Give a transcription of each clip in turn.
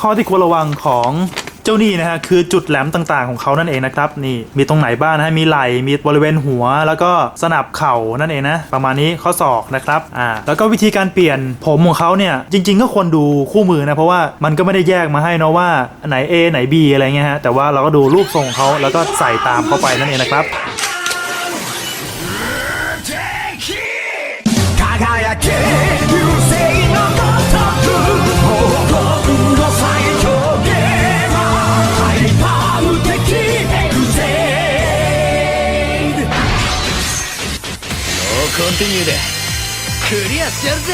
ข้อที่ควรระวังของเจ้านี่นะฮะคือจุดแหลมต่างๆของเขานั่นเองนะครับนี่มีตรงไหนบ้างนะฮะมีไหล่มีบริเวณหัว แล้วก็สนับเข่านั่นเองนะประมาณนี้ข้อศอกนะครับอ่าแล้วก็วิธีการเปลี่ยนผมของเขาเนี่ยจริง ๆ ก็ควรดูคู่มือนะเพราะว่ามันก็ไม่ได้แยกมาให้เนาะว่าไหน A ไหน B อะไรเงี้ยฮะแต่ว่าเราก็ดูรูปทรงของเขาแล้วก็ใส่ตามเข้าไปนั่นเองนะครับ でクリアしてやるぜ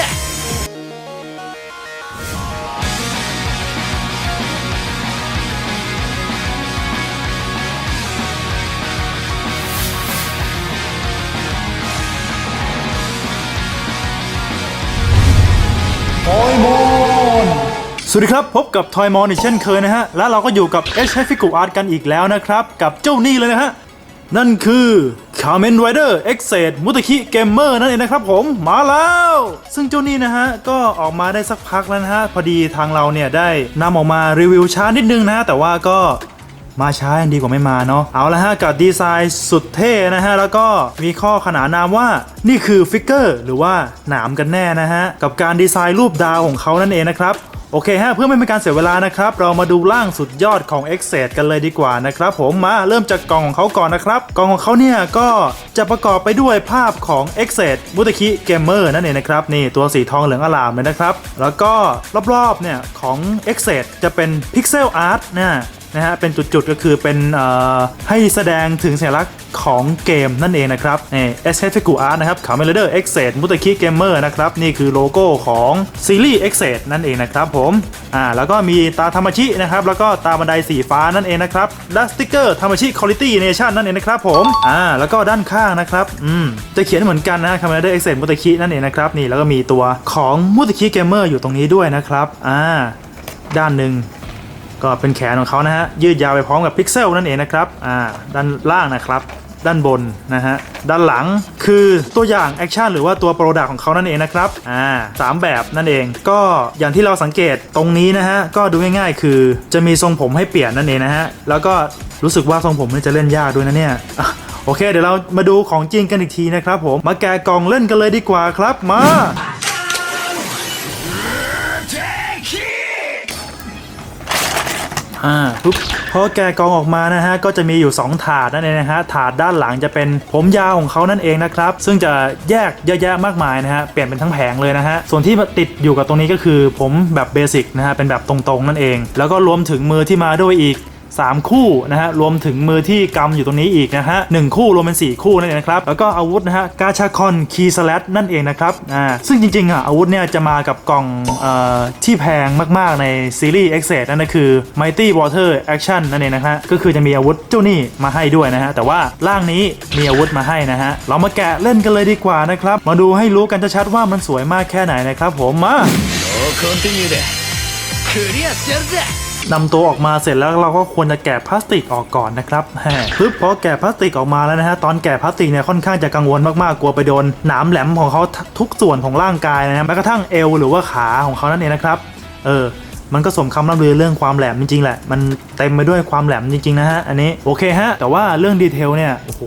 สวัสดีครับ พบกับทอยมอนอีกเช่นเคยนะฮะ และเราก็อยู่กับ H h f i g u Art กันอีกแล้วนะครับ กับเจ้านี่เลยนะฮะ นั่นคือ Kamen Rider X e d มุตคิเกมเมอร์นั่นเองนะครับผมมาแล้ว ซึ่งเจ้านี่นะฮะ ก็ออกมาได้สักพักแล้วนะฮะ พอดีทางเราเนี่ยได้นำออกมารีวิวช้านิดนึงนะฮะ แต่ว่าก็มาช้ายังดีกว่าไม่มาเนาะเอาละฮะกับดีไซน์สุดเท่นะฮะ แล้วก็มีข้อขนานนามว่านี่คือฟิกเกอร์หรือว่าหนามกันแน่นะฮะ กับการดีไซน์รูปดาวของเขานั่นเองนะครับ โอเคฮะเพื่อไม่เป็นการเสียเวลานะครับ เรามาดูร่างสุดยอดของ x อ d กันเลยดีกว่านะครับ ผมมาเริ่มจากกล่องของเขาก่อนนะครับ กล่องของเขาเนี่ยก็จะประกอบไปด้วยภาพของ x อ d มุตคิเกมเมอร์นั่นเองนะครับนี่ตัวสีทองเหลืองอลามเลยนะครับ แล้วก็รอบๆเนี่ยของ x อ d จะเป็นพิกเซลอาร์ตนะ นะฮะเป็นจุดๆก็คือเป็นให้แสดงถึงสัญลักษณ์ของเกมนั่นเองนะครับเนี่ S H F G Art นะครับขาเมลเดอร์ X เ d มุตะคิเกมเมอร์นะครับ นี่คือโลโก้ของซีรีส์ X เ d นั่นเองนะครับผมอ่าแล้วก็มีตาธรรมชินะครับ แล้วก็ตาบันไดสีฟ้านั่นเองนะครับและสติกเกอร์ธรรมชิคุณ i t y Nation นั่นเองนะครับผมอ่าแล้วก็ด้านข้างนะครับอืมจะเขียนเหมือนกันนะคาเมลเดอร์ X เ d มุตะคินั่นเองนะครับนี่แล้วก็มีตัวของมุตะคิเกมเมอร์อยู่ตรงนี้ด้วยนะครับอ่าด้านหนึ่ง ก็เป็นแขนของเขานะฮะยืดยาวไปพร้อมกับพิกเซลนั่นเองนะครับอ่าด้านล่างนะครับ ด้านบนนะฮะด้านหลังคือตัวอย่างแอคชั่นหรือว่าตัวโปรดักของเขานั่นเองนะครับอ่าสามแบบนั่นเอง ก็อย่างที่เราสังเกตตรงนี้นะฮะก็ดูง่ายๆ คือจะมีทรงผมให้เปลี่ยนนั่นเองนะฮะแล้วก็รู้สึกว่าทรงผมนี่จะเล่นยากด้วยนะเนี่ยโอเค เดี๋ยวเรามาดูของจริงกันอีกทีนะครับผมมาแกะกล่องเล่นกันเลยดีกว่าครับมา อ่าปุ๊บพอแกะกองออกมานะฮะก็จะมีอยู่ 2 ถาดนั่นเองนะฮะถาดด้านหลังจะเป็นผมยาวของเขานั่นเองนะครับ ซึ่งจะแยกเยอะแยะมากมายนะฮะเปลี่ยนเป็นทั้งแผงเลยนะฮะส่วนที่ติดอยู่กับตรงนี้ก็คือผมแบบเบสิกนะฮะเป็นแบบตรงๆนั่นเอง แล้วก็รวมถึงมือที่มาด้วยอีก 3 คู่นะฮะรวมถึงมือที่กำอยู่ตรงนี้อีกนะฮะหคู่รวมเป็น 4 คู่นั่นเองนะครับแล้วก็อาวุธนะฮะกาชาคอนคีสแลตนั่นเองนะครับอ่าซึ่งจริงๆอะอาวุธเนี่ยจะมากับกล่องเอ่อที่แพงมากๆในซีรีส์เอ็กเซนั่นก็คือ Mighty Water Action นั่นเองนะฮะก็คือจะมีอาวุธเจ้านี่มาให้ด้วยนะฮะแต่ว่าร่างนี้มีอาวุธมาให้นะฮะเรามาแกะเล่นกันเลยดีกว่านะครับมาดูให้รู้กันชัดๆว่ามันสวยมากแค่ไหนนะครับผมมาโอ้คอนติเนียเดะเคลียร์เจอร์เนำตัวออกมาเสร็จแล้วเราก็ควรจะแกะพลาสติกออกก่อนนะครับแหมปึ๊บพอแกะพลาสติกออกมาแล้วนะฮะตอนแกะพลาสติกเนี่ยค่อนข้างจะกังวลมากๆกลัวไปโดนหนามแหลมของเขาทุกส่วนของร่างกายนะฮะแม้กระทั่งเอวหรือว่าขาของเขานั่นเองนะครับเออ มันก็สมคำร่ำลือเรื่องความแหลมจริงๆแหละ มันเต็มไปด้วยความแหลมจริงๆนะฮะ อันนี้โอเคฮะ แต่ว่าเรื่องดีเทลเนี่ย โอ้โห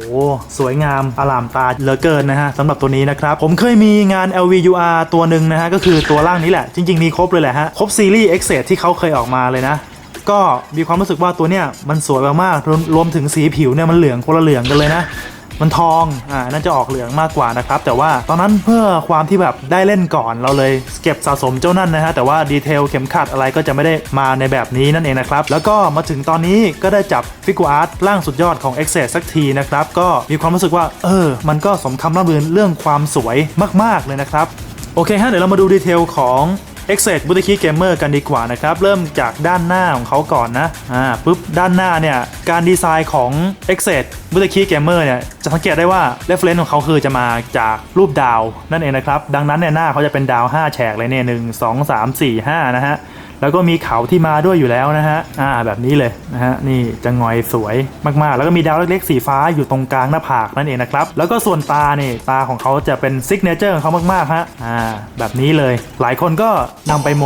สวยงามอลามตาเหลือเกินนะฮะสำหรับตัวนี้นะครับ ผมเคยมีงาน LVUR ตัวหนึ่งนะฮะ ก็คือตัวร่างนี้แหละ จริง ๆ มีครบเลยแหละฮะ ครบซีรีส์ X ที่เขาเคยออกมาเลยนะก็มีความรู้สึกว่าตัวเนี้ยมันสวยมากๆรวมรวมถึงสีผิวเนี่ยมันเหลืองคนละเหลืองกันเลยนะ มันทองอ่าน่าจะออกเหลืองมากกว่านะครับ แต่ว่าตอนนั้นเพื่อความที่แบบได้เล่นก่อนเราเลยเก็บสะสมเจ้านั่นนะฮะแต่ว่าดีเทลเข็มขัดอะไรก็จะไม่ได้มาในแบบนี้นั่นเองนะครับ แล้วก็มาถึงตอนนี้ก็ได้จับฟิกูอาร์ตร่างสุดยอดของ e x c e สักทีนะครับ ก็มีความรู้สึกว่า เออ มันก็สมคำล่ำลือเรื่องความสวยมาก ๆ เลยนะครับ โอเคฮะเดี๋ยวเรามาดูดีเทลของ e x e บุตคิเกมเมอร์กันดีกว่านะครับ เริ่มจากด้านหน้าของเขาก่อนนะอ่าปุ๊บด้านหน้าเนี่ย การดีไซน์ของ e x e บุตคิเกมเมอร์เนี่ย จะสังเกตได้ว่า reference ของเขาคือจะมาจากรูปดาวนั่นเองนะครับ ดังนั้นเนี่ยหน้าเขาจะเป็นดาว 5 แฉกเลยเนี่ยหนึ่งสองสามสี่ห้านะฮะ แล้วก็มีเขาที่มาด้วยอยู่แล้วนะฮะ อ่าแบบนี้เลยนะฮะ นี่จะงอยสวยมากๆ แล้วก็มีดาวเล็กๆสีฟ้าอยู่ตรงกลางหน้าผากนั่นเองนะครับ แล้วก็ส่วนตาเนี่ยตาของเขาจะเป็นซิกเนเจอร์ของเขามากๆฮะ อ่าแบบนี้เลย หลายคนก็นำไปโม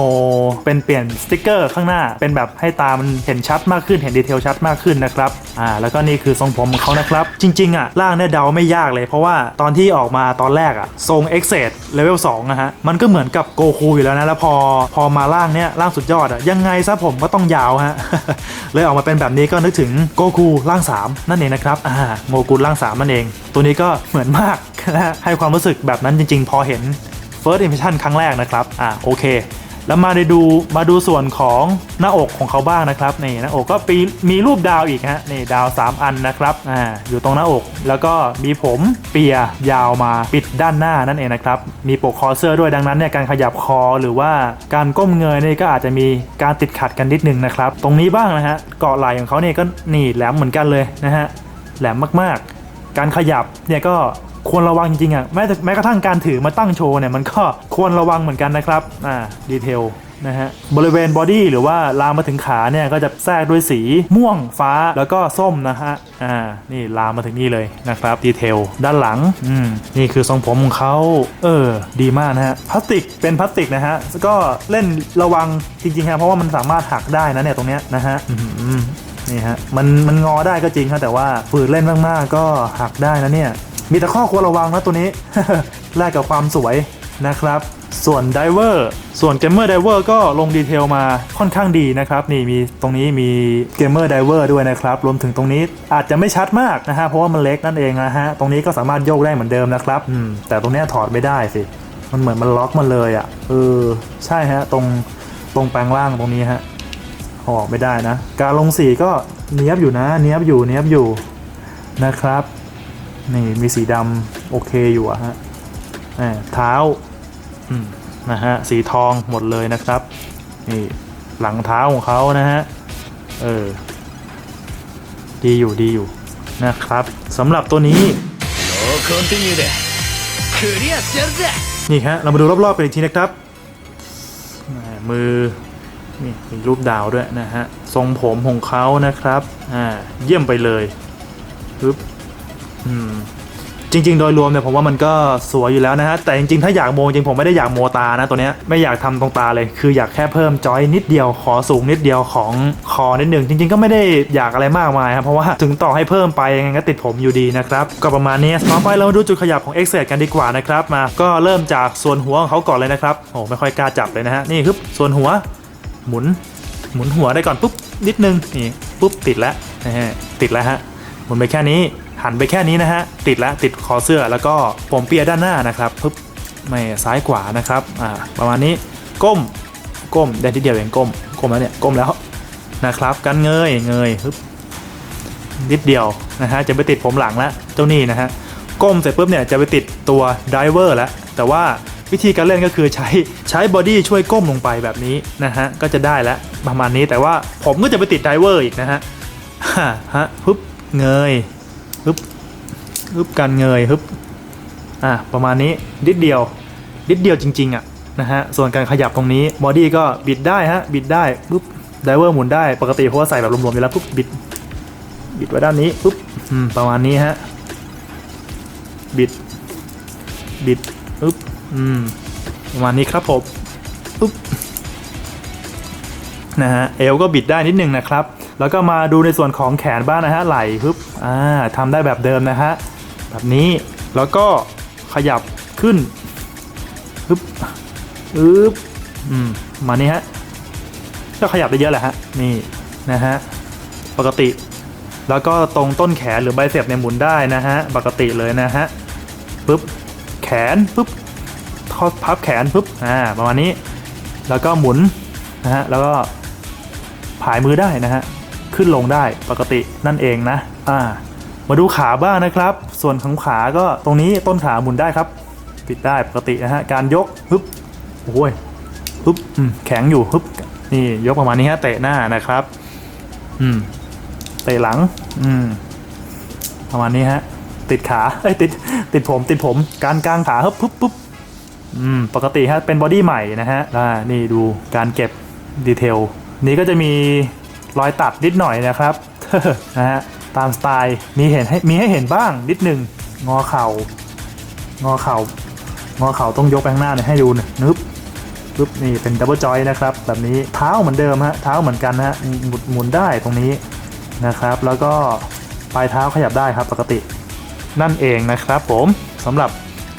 เป็นเปลี่ยนสติกเกอร์ข้างหน้า เป็นแบบให้ตามันเห็นชัดมากขึ้น เห็นดีเทลชัดมากขึ้นนะครับ อ่าแล้วก็นี่คือทรงผมของเขานะครับ จริงๆอะร่างเนี่ยเดาไม่ยากเลย เพราะว่าตอนที่ออกมาตอนแรกอะทรงเอ็กเซดเลเวล2นะฮะ มันก็เหมือนกับโกคูอยู่แล้วนะ แล้วพอพอมาร่างเนี้ยร่างสุดยอดอะยังไงซะผมก็ต้องยาวฮะเลยออกมาเป็นแบบนี้ก็นึกถึงโกคูร่าง 3 นั่นเองนะครับอ่าโงกุลร่าง 3 นั่นเอง ตัวนี้ก็เหมือนมากนะฮะให้ความรู้สึกแบบนั้นจริง ๆ พอเห็น First Impression ครั้งแรกนะครับอ่าโอเค แล้วมาได้ดูมาดูส่วนของหน้าอกของเขาบ้างนะครับนี่หน้าอกก็ปีมีรูปดาวอีกฮะนี่ดาว 3 อันนะครับอ่าอยู่ตรงหน้าอก แล้วก็มีผมเปียยาวมาปิดด้านหน้านั่นเองนะครับมีปกคอเสื้อด้วยดังนั้นเนี่ยการขยับคอหรือว่าการก้มเงยนี่ก็อาจจะมีการติดขัดกันนิดนึงนะครับ ตรงนี้บ้างนะฮะเกาะไหล่ของเขาเนี่ยก็นี่แหลมเหมือนกันเลยนะฮะแหลมมากๆ การขยับเนี่ยก็ ควรระวังจริงๆอะแม้แต่แม้กระทั่งการถือมาตั้งโชว์เนี่ยมันก็ควรระวังเหมือนกันนะครับอ่าดีเทลนะฮะบริเวณบอดี้หรือว่าลามมาถึงขาเนี่ยก็จะแทรกด้วยสีม่วงฟ้าแล้วก็ส้มนะฮะอ่านี่ลามมาถึงนี่เลยนะครับดีเทลด้านหลังอืมนี่คือทรงผมของเขาเออดีมากนะฮะพลาสติกเป็นพลาสติกนะฮะก็เล่นระวังจริงๆครับเพราะว่ามันสามารถหักได้นะเนี่ยตรงเนี้ยนะฮะอื้อหือนี่ฮะมันมันงอได้ก็จริงครับแต่ว่าฝืนเล่นมากๆก็หักได้นะเนี่ย มีแต่ข้อควรระวังนะตัวนี้ แลกกับความสวยนะครับ ส่วนไดเวอร์ส่วนเกมเมอร์ไดเวอร์ก็ลงดีเทลมาค่อนข้างดีนะครับ นี่มีตรงนี้มีเกมเมอร์ไดเวอร์ด้วยนะครับ รวมถึงตรงนี้อาจจะไม่ชัดมากนะฮะ เพราะว่ามันเล็กนั่นเองนะฮะ ตรงนี้ก็สามารถโยกได้เหมือนเดิมนะครับแต่ตรงนี้ถอดไม่ได้สิ มันเหมือนมันล็อกมาเลยอะ่ะเออใช่ฮะตรงตรงแปลงล่างตรงนี้ฮะออกไม่ได้นะ การลงสีก็เนี้ยบอยู่นะ เนี้ยบอยู่เนี้ยบอยู่นะครับ นี่มีสีดำโอเคอยู่อะฮะเท้านะฮะสีทองหมดเลยนะครับนี่หลังเท้าของเขานะฮะเออดีอยู่ดีอยู่นะครับสำหรับตัวนี้นี่ฮะเรามาดูรอบๆกันอีกทีนะครับมือนี่มีรูปดาวด้วยนะฮะทรงผมของเขานะครับอ่าเยี่ยมไปเลยปึ๊บ อืมจริง ๆ โดยรวมเนี่ยผมว่ามันก็สวยอยู่แล้วนะฮะแต่จริงๆ ถ้าอยากโมจริงผมไม่ได้อยากโมตานะตัวเนี้ยไม่อยากทำตรงตาเลย คืออยากแค่เพิ่มจอยนิดเดียวขอสูงนิดเดียวของคอนิดหนึ่งจริง ๆ ก็ไม่ได้อยากอะไรมากมายครับเพราะว่าถึงต่อให้เพิ่มไปยังไงก็ติดผมอยู่ดีนะครับก็ประมาณนี้ต่อไปเรามาดูจุดขยับของ x อ็กเซกันดีกว่านะครับมาก็เริ่มจากส่วนหัวของเขาก่อนเลยนะครับโอ้ไม่ค่อยกล้าจับเลยนะฮะนี่คือส่วนหัว หมุน หมุนหัวได้ก่อนปุ๊บนิดนึงนี่ปุ๊บติดแล้วนะฮะติดแล้วฮะหมุนไปแค่นี้ หันไปแค่นี้นะฮะ ติดแล้วติดคอเสื้อแล้วก็ผมเปียด้านหน้านะครับปุ๊บไม่ซ้ายขวานะครับอ่าประมาณนี้ก้มก้มได้ทีเดียวเองก้มก้มแล้วเนี่ยก้มแล้วนะครับกันเงยเงยปึ๊บนิดเดียวนะฮะจะไปติดผมหลังแล้วเจ้านี่นะฮะก้มเสร็จปุ๊บเนี่ยจะไปติดตัวไดเวอร์แล้วแต่ว่าวิธีการเล่นก็คือใช้ใช้บอดี้ช่วยก้มลงไปแบบนี้นะฮะก็จะได้แล้วประมาณนี้แต่ว่าผมก็จะไปติดไดเวอร์อีกนะฮะฮะฮะฮึบเงย ฮึบฮึบการเงยฮึบอะประมาณนี้นิดเดียวนิดเดียวจริง ๆ อะนะฮะส่วนการขยับตรงนี้บอดี้ก็บิดได้ฮะบิดได้ปุ๊บไดเวอร์หมุนได้ปกติเพราะว่าใส่แบบรวมๆอยู่แล้วปุ๊บบิดบิดไว้ด้านนี้ปุ๊บอืมประมาณนี้ฮะบิดบิดปุ๊บอืมประมาณนี้ครับผมปุ๊บนะฮะเอวก็บิดได้นิดนึงนะครับ แล้วก็มาดูในส่วนของแขนบ้างนะฮะไหล่ปึ๊บอ่าทำได้แบบเดิมนะฮะแบบนี้แล้วก็ขยับขึ้นปึ๊บปึ๊บอืมมานี่ฮะก็ขยับได้เยอะแหละฮะนี่นะฮะปกติ แล้วก็ตรงต้นแขนหรือใบเสียบเนี่ยหมุนได้นะฮะปกติเลยนะฮะปึ๊บแขนปึ๊บทอดพับแขนปึ๊บอ่าประมาณนี้ แล้วก็หมุนนะฮะแล้วก็ผายมือได้นะฮะ ขึ้นลงได้ปกตินั่นเองนะอ่ามาดูขาบ้างนะครับ ส่วนของขาก็ตรงนี้ต้นขาหมุนได้ครับ ปิดได้ปกตินะฮะการยกฮึบโอ้ยฮึบอืมแข็งอยู่ฮึบนี่ยกประมาณนี้ฮะเตะหน้านะครับ อืมเตะหลัง อืมประมาณนี้ฮะ ติดขาเอ้ยติดติดผมติดผมการกางขาฮึบปุ๊บปุ๊บอืมปกติฮะเป็นบอดี้ใหม่นะฮะอ่านี่ดูการเก็บดีเทลนี้ก็จะมี รอยตัดนิดหน่อยนะครับนะฮะตามสไตล์มีเห็นให้มีให้เห็นบ้างนิดหนึ่งงอเข่างอเข่างอเข่าต้องยกไปข้างหน้าหน่ยให้ดูน่อยนึบปึ๊บนี่เป็นดับเบิลจอยนะครับ แบบนี้เท้าเหมือนเดิมฮะเท้าเหมือนกันฮะหมุนหมุนได้ตรงนี้นะครับ แล้วก็ปลายเท้าขยับได้ครับปกติ นั่นเองนะครับผมสำหรับ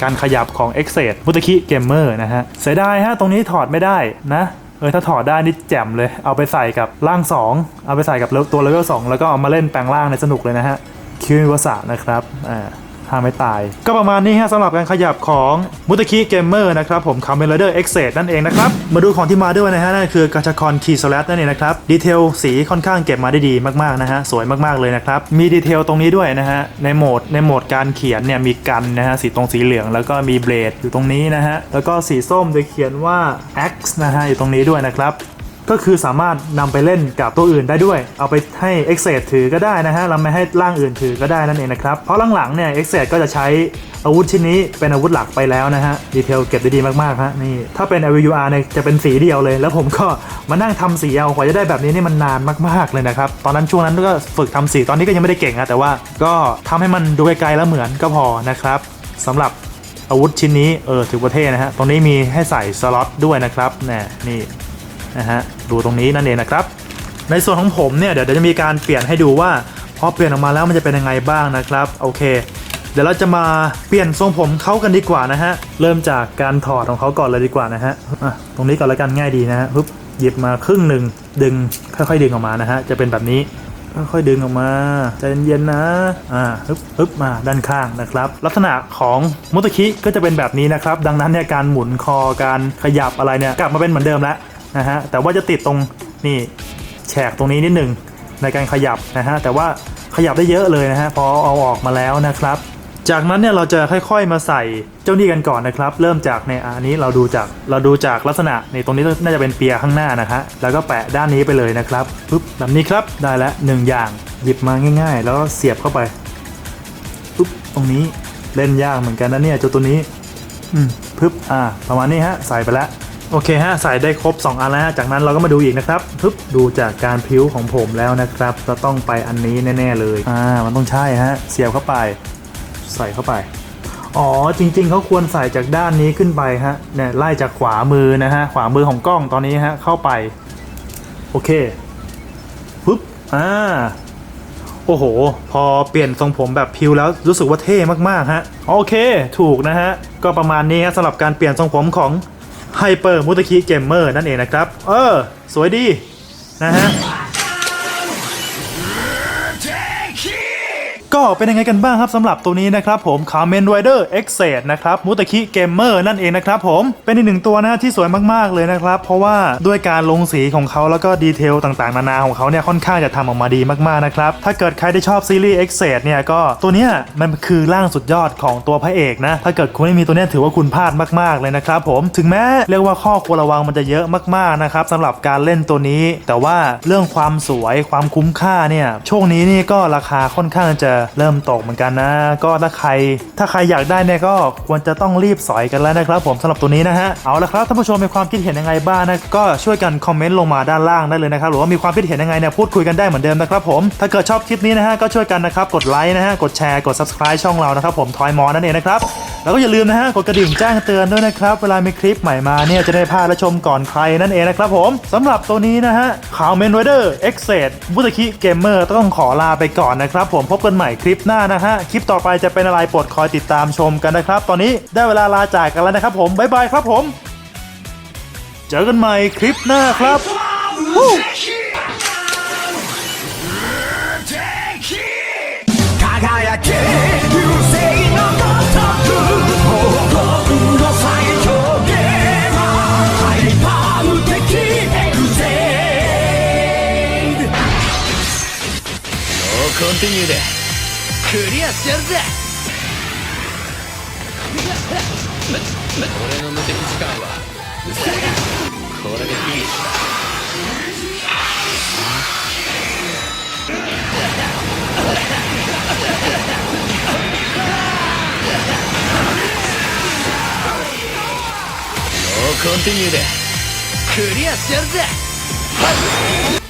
การขยับของ e x e มุตคิเกมเมอร์นะฮะเสียดายฮะตรงนี้ถอดไม่ได้นะ เออถ้าถอดได้นี่แจ่มเลย เอาไปใส่กับร่าง 2 เอาไปใส่กับตัวเลเวล2แล้วก็เอามาเล่นแปลงร่างในสนุกเลยนะฮะคิววสะนะครับอ่า ถ้าไม่ตาย ก็ประมาณนี้ฮะสำหรับการขยับของมุตคิเกมเมอร์นะครับผมคาเมลเดอร์เอ็กเซนั่นเองนะครับ มาดูของที่มาด้วยนะฮะ นั่นคือกาชาคอนคีสแลตนั่นเองนะครับ ดีเทลสีค่อนข้างเก็บมาได้ดีมากๆนะฮะ สวยมากๆเลยนะครับ มีดีเทลตรงนี้ด้วยนะฮะ ในโหมดในโหมดการเขียนเนี่ยมีกันนะฮะสีตรงสีเหลืองแล้วก็มีเบลดอยู่ตรงนี้นะฮะแล้วก็สีส้มจะเขียนว่า X นะฮะอยู่ตรงนี้ด้วยนะครับ ก็คือสามารถนำไปเล่นกับตัวอื่นได้ด้วย เอาไปให้ e x e ถือก็ได้นะฮะเราไม่ให้ร่างอื่นถือก็ได้นั่นเองนะครับ เพราะหลังๆเนี่ย e x e ก็จะใช้อาวุธชิ้นนี้เป็นอาวุธหลักไปแล้วนะฮะ ดีเทลเก็บได้ดีมากๆฮะนี่ถ้าเป็น AVUR เนี่ยจะเป็นสีเดียวเลย แล้วผมก็มานั่งทำสีเอากว่าจะได้แบบนี้นี่มันนานมากๆเลยนะครับ ตอนนั้นช่วงนั้นก็ฝึกทำสีตอนนี้ก็ยังไม่ได้เก่งนะแต่ว่าก็ทำให้มันดูไกลๆแล้วเหมือนก็พอนะครับสำหรับอาวุธชิ้นนี้เออถือว่าเท่นะฮะตรงนี้มีให้ใส่สล็อตด้วยนะครับแน่นี่ นะฮะดูตรงนี้นั่นเองนะครับ ในส่วนของผมเนี่ยเดี๋ยวจะมีการเปลี่ยนให้ดูว่าพอเปลี่ยนออกมาแล้วมันจะเป็นยังไงบ้างนะครับโอเค เดี๋ยวเราจะมาเปลี่ยนทรงผมเขากันดีกว่านะฮะเริ่มจากการถอดของเขาก่อนเลยดีกว่านะฮะะตรงนี้ก่อนล้วกันง่ายดีนะฮะปึ๊บหยิบมาครึ่งหนึ่งดึงค่อยๆดึงออกมานะฮะจะเป็นแบบนี้ค่อยๆดึงออกมาใจเย็นๆนะ อ่าฮึบฮึบมาด้านข้างนะครับ ลักษณะของมุตคิก็จะเป็นแบบนี้นะครับ ดังนั้นเนี่ยการหมุนคอการขยับอะไรเนี่ยกลับมาเป็นเหมือนเดิมแล้ว นะฮะแต่ว่าจะติดตรงนี่แฉกตรงนี้นิดหนึ่งในการขยับนะฮะแต่ว่าขยับได้เยอะเลยนะฮะพอเอาออกมาแล้วนะครับ จากนั้นเนี่ยเราจะค่อยๆมาใส่เจ้านี่กันก่อนนะครับ เริ่มจากในอันนี้เราดูจากเราดูจากลักษณะในตรงนี้น่าจะเป็นเปียข้างหน้านะฮะแล้วก็แปะด้านนี้ไปเลยนะครับปึ๊บแบบนี้ครับได้แล้วหนึ่งอย่างหยิบมาง่าย ๆ แล้วเสียบเข้าไปปึ๊บตรงนี้เล่นยากเหมือนกันนะเนี่ยเจ้าตัวนี้อืมปึ๊บอ่าประมาณนี้ฮะใส่ไปแล้ว โอเคฮะใส่ได้ครบ 2 อันแล้วจากนั้นเราก็มาดูอีกนะครับปึ๊บดูจากการพิ้วของผมแล้วนะครับจะต้องไปอันนี้แน่ ๆ เลยอ่ามันต้องใช่ฮะเสียบเข้าไป ใส่เข้าไปอ๋อจริง ๆเขาควรใส่จากด้านนี้ขึ้นไปฮะเนี่ยไล่จากขวามือนะฮะขวามือของกล้องตอนนี้ฮะเข้าไป โอเคปึ๊บอ่าโอ้โห พอเปลี่ยนทรงผมแบบพิวแล้วรู้สึกว่าเท่มากๆฮะ โอเค ถูกนะฮะ ก็ประมาณนี้ฮะสำหรับการเปลี่ยนทรงผมของ ไฮเปอร์มุตคิเกมเมอร์นั่นเองนะครับ เออ สวยดี นะฮะ เป็นยังไงกันบ้างครับสำหรับตัวนี้นะครับผม Kamen Rider e x e นะครับมุตะคิเกมเมอร์นั่นเองนะครับผมเป็นอีกหนึ่งตัวนะที่สวยมากๆเลยนะครับ เพราะว่าด้วยการลงสีของเขาแล้วก็ดีเทลต่างๆ นานาของเขาเนี่ยค่อนข้างจะทำออกมาดีมากๆนะครับถ้าเกิดใครที่ชอบซีรีส์ e x e เนี่ยก็ตัวเนี้ยมันคือร่างสุดยอดของตัวพระเอกนะถ้าเกิดคุณไม่มีตัวเนี้ยถือว่าคุณพลาดมากๆเลยนะครับผมถึงแม้เรียกว่าข้อควรระวังมันจะเยอะมากๆนะครับสำหรับการเล่นตัวนี้ แต่ว่าเรื่องความสวยความคุ้มค่าเนี่ยช่วงนี้นี่ก็ราคาค่อนข้างจะเริ่มตกเหมือนกันนะ ก็ถ้าใครถ้าใครอยากได้เนี่ยก็ควรจะต้องรีบสอยกันแล้วนะครับ ผมสำหรับตัวนี้นะฮะเอาละครับท่านผู้ชมมีความคิดเห็นยังไงบ้างนะก็ช่วยกันคอมเมนต์ลงมาด้านล่างได้เลยนะครับหรือว่ามีความคิดเห็นยังไงเนี่ยพูดคุยกันได้เหมือนเดิมนะครับผมถ้าเกิดชอบคลิปนี้นะฮะก็ช่วยกันนะครับกดไลค์นะฮะกดแชร์กด subscribe ช่องเรานะครับผมทอยมอนั่นเองนะครับแล้วก็อย่าลืมนะฮะกดกระดิ่งแจ้งเตือนด้วยนะครับเวลามีคลิปใหม่มาเนี่ยจะได้พาและชมก่อนใครนั่นเองนะครับผมสำหรับตัวนี้นะฮะข่าวเมนไรเดอร์เอ็กเซดบุตคิเกมเมอร์ต้องขอลาไปก่อนนะครับผมพบกันใหม่คลิปหน้านะฮะคลิปต่อไปจะเป็นอะไรโปรดคอยติดตามชมกันนะครับ ตอนนี้ได้เวลาลาจากกันแล้วนะครับผมบ๊ายบายครับผม เจอกันใหม่คลิปหน้าครับ 輝け流星のごとく黄金の最強ゲーマーハイパー無敵エグゼイドノーコンティニューでクリア してやるぜ。俺の無敵時間はこれでフィニッシュだ。ノーコンティニューで。クリアしてやるぜ。はい